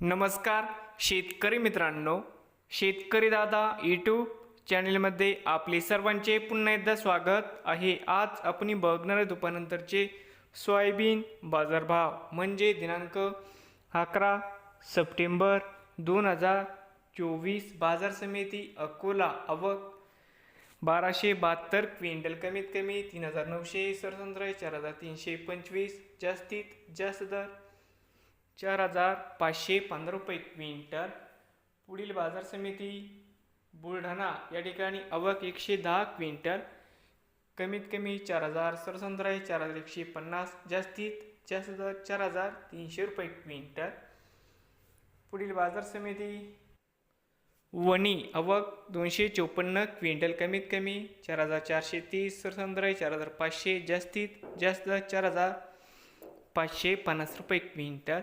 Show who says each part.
Speaker 1: नमस्कार शेतकरी मित्रांनो. शेतकरी दादा यूट्यूब चॅनलमध्ये आपले सर्वांचे पुन्हा एकदा स्वागत आहे. आज आपण बघणार आहे दुपारनंतरचे सोयाबीन बाजारभाव. म्हणजे दिनांक अकरा सप्टेंबर दोन हजार चोवीस. बाजार समिती अकोला. आवक बाराशे बहात्तर क्विंटल कमीत कमी तीन हजार नऊशे सरसंद्र चार हजार तीनशे पंचवीस. जास्तीत जास्त दर चार हजार पाचशे पंधरा रुपये क्विंटल. पुढील बाजार समिती बुलढाणा या ठिकाणी आवक एकशे दहा क्विंटल. कमीत कमी चार हजार सरसंद्र आहे चार हजार एकशे पन्नास. जास्तीत जास्त दर चार हजार तीनशे रुपये क्विंटल. पुढील बाजार समिती वणी आवक दोनशे चोपन्न क्विंटल. कमीत कमी चार हजार चारशे तीस. सरसंद्र चार हजार पाचशे. जास्तीत जास्त चार हजार पाचशे पन्नास रुपये क्विंटल.